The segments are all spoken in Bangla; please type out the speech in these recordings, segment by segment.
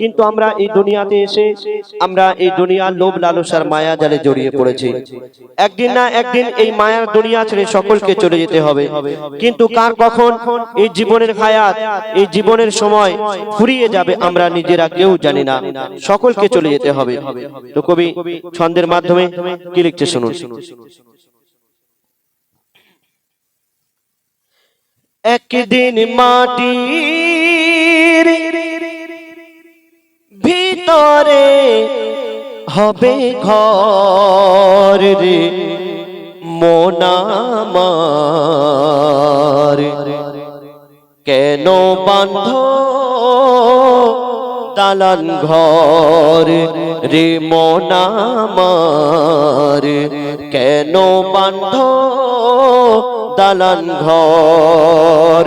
কিন্তু আমরা এই দুনিয়াতে এসে আমরা এই দুনিয়ার লোভ লালসার মায়া জালে জড়িয়ে পড়েছি। একদিন না একদিন এই মায়ার দুনিয়া ছেড়ে সকলকে চলে যেতে হবে। কিন্তু কার কখন এই জীবনের হায়াত, এই জীবনের সময় ফুরিয়ে যাবে আমরা নিজেরা কেউ জানি না। সকলকে চলে যেতে হবে। তো কবি, ছন্দের মাধ্যমে কি লিখছে শুনুন। একদিন মাটির ভিতরে হবে ঘর রে মোনামার কেন বান্ধ দালান ঘর রে মোনামার কেন বান্ধ দালান ঘর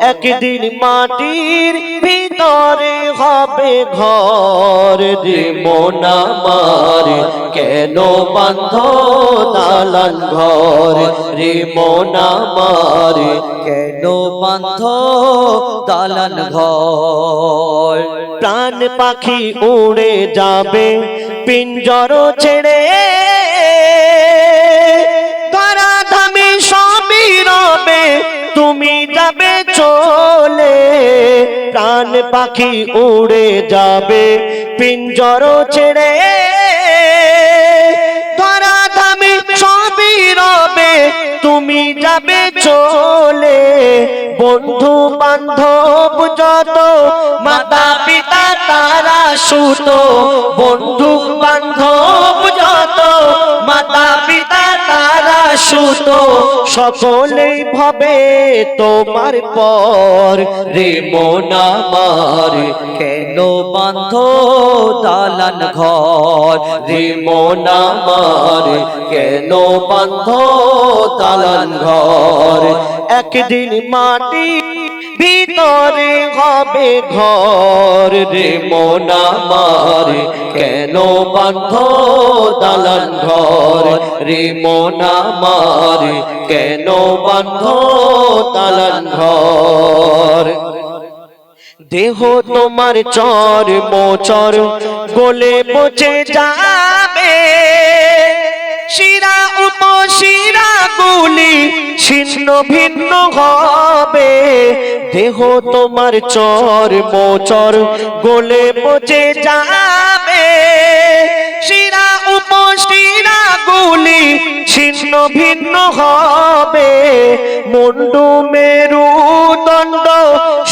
একদিন মাটির ভিতরে হবে ঘর রে মোনামার কেন বান্ধ দালান ঘর রে মোনামার কেন বান্ধ দালান ঘর? প্রাণ পাখি উড়ে যাবে, পিঞ্জর ছেড়ে। তুমি যাবে চলে, প্রাণ পাখি উড়ে যাবে, পিঞ্জর ছেড়ে। তারা ধামি সবই রবে, তুমি যাবে চলে। বন্ধু বান্ধব যত মাতা পিতা তারা সুত, বন্ধু বান্ধব সুত সকলেই ভবে তোমার পর। রে মোনামার কেন বান্ধ দালান ঘর? রে মোনামার কেন বান্ধ দালান ঘর? একদিন মাটি ভিতরে হবে ঘর। রে মোনামার কেন বান্ধ দালান ঘর? রে মোনামার কেন বান্ধ দালান ঘর? দেহ তোমার চর মোচর, গলে পচে যাবে। শিরা উপশিরা গুলি ছিন্ন ভিন্ন হবে। দেহ তোমার চর মোচর, গলে পচে যাবে। ছিন্ন ভিন্ন হবে। মুন্ডু মেরু দণ্ড,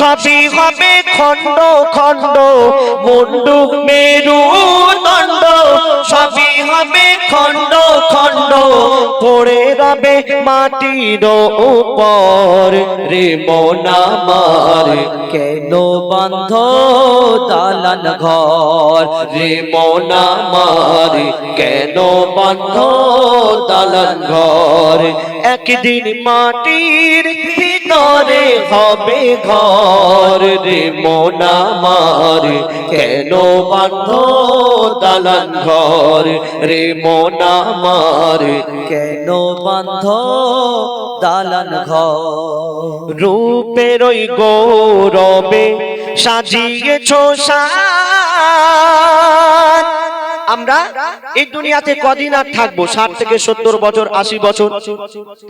সবই হবে খণ্ড খণ্ড। মুন্ডু মেরু দণ্ড, সবই হবে খণ্ড খণ্ড পড়ে রবে মাটির উপর। রে মোনামার কেন বান্ধ দালান ঘর? রে মোনামার কেন বন্ধ দালান ঘর? একদিন মাটির ভিতরে হবে ঘর রে মোনামার কেন বন্ধ দালান ঘর রে মোনামার কেন বান্ধ দালান ঘর? রূপের ওই গৌরবে সাজিয়েছ সাজ। আমরা এই দুনিয়াতে কদিন আর থাকব? ষাট থেকে সত্তর বছর, আশি বছর?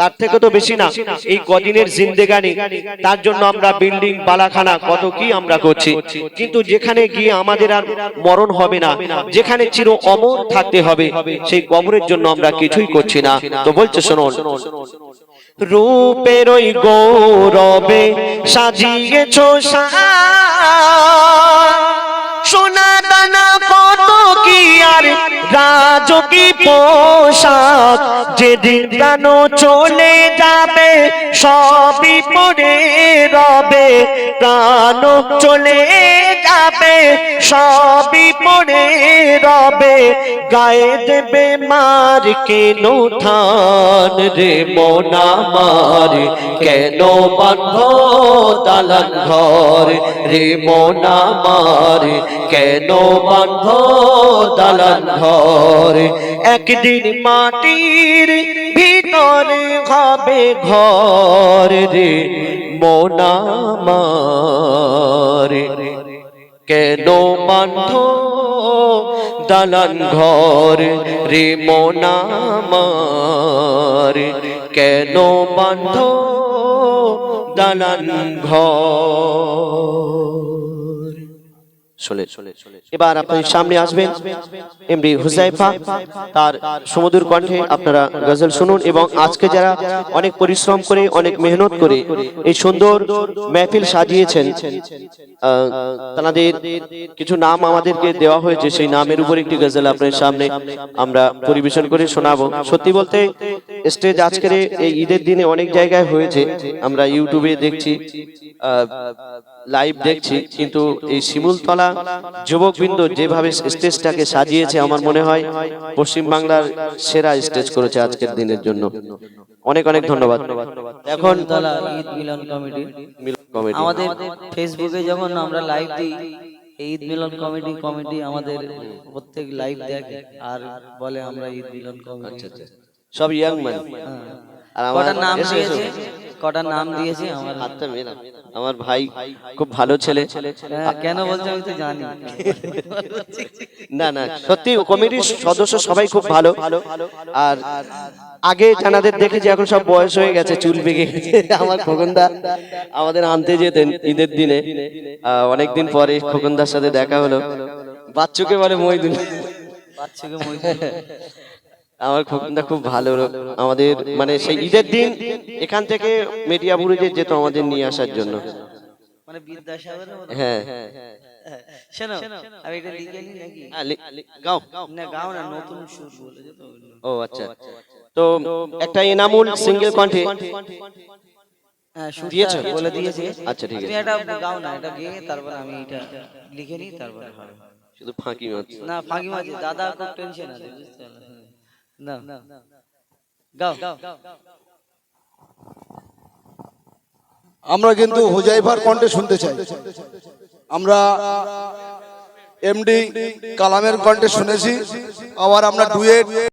তার থেকে তো বেশি না। এই কদিনের জিন্দেগানি, তার জন্য আমরা বিল্ডিং, বালাখানা, কত কি আমরা করছি। কিন্তু যেখানে গিয়ে আমাদের আর মরণ হবে না, যেখানে চির অমর থাকতে হবে, সেই কবরের জন্য আমরা কিছুই করছি না। তো বলছে শোনো রূপের ওই গৌরবে সাজিয়েছ সোনা আর রাজকী পোশাক যেদিন প্রাণ চলে যাবে সবই পরে রবে। প্রাণ চলে যাবে, সবই পড়ে রবে। গায়ে দেবে মার কেন ঠান রে মোনা মার কেন বন্ধ দালান ঘর রে মোনা মার কেন বন্ধ দালান ঘর? একদিন মাটির ভিতরে হবে ঘর রে মোনা মার কেন বান্ধ দালান ঘর রে মোনামার কেন বান্ধ দালান ঘর? এবার আপনার সামনে আসবেন এমডি হুজাইফা। তার সমুদ্র কণ্ঠে আপনারা গজল শুনুন এবং আজকে যারা অনেক পরিশ্রম করে, অনেক মেহনত করে এই সুন্দর মেহফিল সাজিয়েছেন তাদের কিছু নাম আমাদেরকে দেওয়া হয়েছে, সেই নামের উপর একটি গজল আপনার সামনে আমরা পরিবেশন করে শোনাবো। সত্যি বলতে স্টেজ আজকের এই ঈদের দিনে অনেক জায়গায় হয়েছে। আমরা ইউটিউবে দেখছি লাইভ দেখছি, কিন্তু এই শিমুলতলা যুবকবৃন্দ যেভাবে স্টেজটাকে সাজিয়েছে আমার মনে হয় পশ্চিম বাংলার সেরা স্টেজ করেছে আজকের দিনের জন্য। অনেক অনেক ধন্যবাদ। এখন মিলন কমিটি। মিলন কমিটি। আমাদের ফেসবুকে যখন আমরা লাইভ দিই এই ঈদ মিলন কমিটি কমিটি আমাদের প্রত্যেক লাইভ দেখে আর বলে আমরা ঈদ মিলন কমিটি। সব ইয়াং ম্যান হ্যাঁ। আর আমার নাম। দিয়েছে? কটার নাম দিয়েছে আমার হাতটা মেলা আমার ভাই খুব ভালো ছেলে। হ্যাঁ, কেন বলছে আমি তো জানি। না না সত্যি কমিটির সদস্য সবাই খুব ভালো। আর আগে জানাদের দেখেছি এখন সব বয়স হয়ে গেছে চুল বেগে আমার খোকনদা আমাদের আনতে যেতেন ঈদের দিনে। অনেকদিন পরে খোকনদার সাথে দেখা হলো। বাচ্চুকে বলে মইদুল বাচ্চাকে মহিলা আমার খোকনদা খুব ভালো আমাদের মানে সেই ঈদের দিন এখান থেকে মেডিয়া বুরুজে যেত আমাদের নিয়ে আসার জন্য। মানে বিদ্যাসাগরের মতো। হ্যাঁ। শোনো আমি এটা লিখে নি নাকি? গাও। না গাও না নতুন সুর বলেছে তো ও আচ্ছা। তো একটা এনামুল সিঙ্গেল কণ্ঠে হ্যাঁ দিয়েছ? বলে দিয়েছে। আচ্ছা, ঠিক তুমি আছে। এটা গাও না এটা গেয়ে তারপর আমি এটা লিখে নিই তারপরে হবে শুধু ফাঁকি মারছে। না ফাঁকি দাদা খুব টেনশন আছে বুঝতে পারলে। না। গাও। আমরা কিন্তু হুজাইফার কণ্ঠে শুনতে চাই। আমরা এমডি কালামের কণ্ঠে শুনেছি। আবার আমরা ডুয়েট